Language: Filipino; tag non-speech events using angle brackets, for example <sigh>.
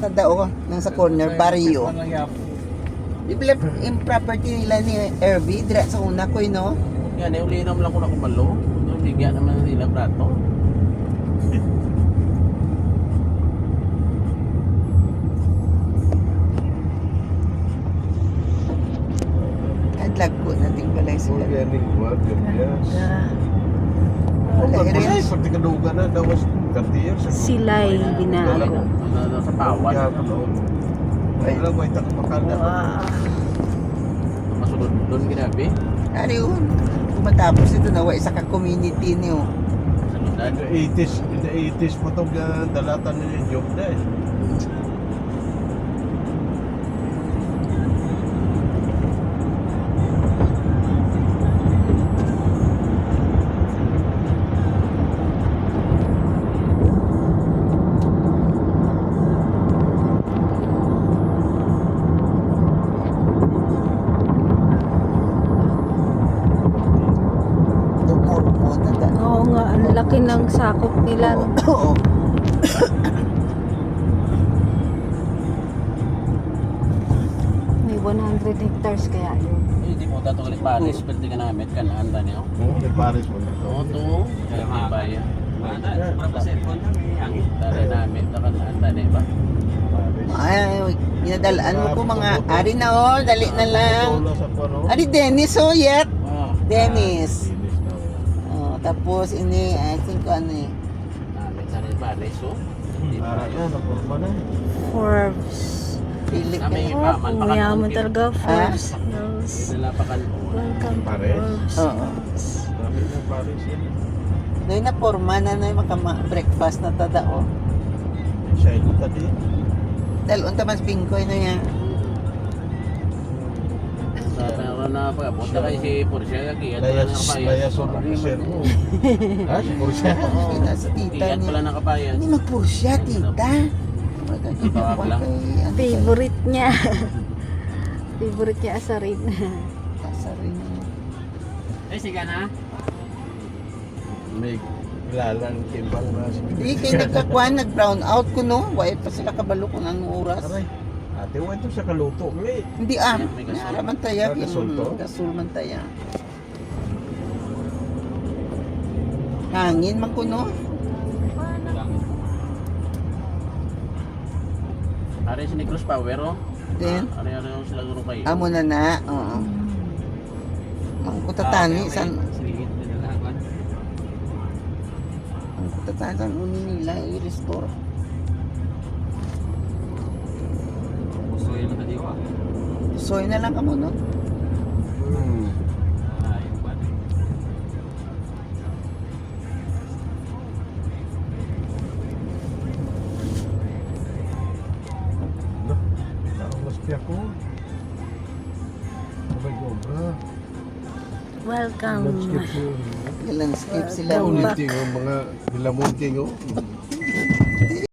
Tadao, nang sa corner, barrio. Yung property nila ni Irby, dira sa una ko, no? Yan, eh, uli naman lang ko na kumalo. Bigyan naman sila prato. Ang lagko natin pala sila. Organic rin. Pag tikadugan na, that was 30 years ago. Sila'y binago. Na- Nasa pawan. Yeah, ano. Wala mo itang makanda. Masulod doon ginabi. Ano yun? Kung matapos ito, nawa isa ka community niyo. Sa. In the 80s, in the 80s po itong uh, dalatan nila yung job na eh. Laki ng sakop nila. <coughs> Oo. May 100 hectares kaya yun. Di mo dato kalis palis. Pwede ka namin. Kanaan ba niyo? Oo, may Paris mo na Oo, to. Kaya may bayan. Tara namin. Takanaan ba? Paris. Ay, ginadalaan mo ko mga ari na oh, dali na lang. Ari Dennis oh, yet. Oh. Dennis. Tapos ini, I think ano eh. Ah, yan, naporma na. Forbes. Philip. Kami- eh. Oh, mayaman talaga, Forbes. Yes. Sila pa kan. Welcome to? Forbes. Oo. Yan. Noy na forma na noy makama breakfast na tada oh. Siya ito tadi. Dal unta mas pingkoy no ya. Na pagpunta kay si Porsche kaya pala Layas, nakapayan. layas o officer mo. Ha? Si Pursia? Oh, Kita sa tita Iyan pala niya. nakapayan. Hindi magpursya tita. Tawag lang. Favorite niya. <laughs> Favorite niya asarin. Kasarin. Eh, sige na. May kilalang timbang na si Di kay nagkakuan nag brown out ko no. Way pa sila kabalo kung anong oras. Aray. Ate, wala ito sa kaluto. May Hindi ah. May gasol. Naraman taya. Ah, gasol to? Gasol man. Hangin man ko no. Ari si Nicholas Power, oh. Then, Ari ari yung sila guro kayo. amo na na. Oo. Ang kutatani san Sige, nilalaban. ang kutatani san uni nila i-restore. Soy na lang kamo no. Hmm. Ay, ba? Ano? Nakamas piya ko. Abay ko, bra. Welcome. Landscape ko. Landscape sila. Back. Mga hilamunting oh.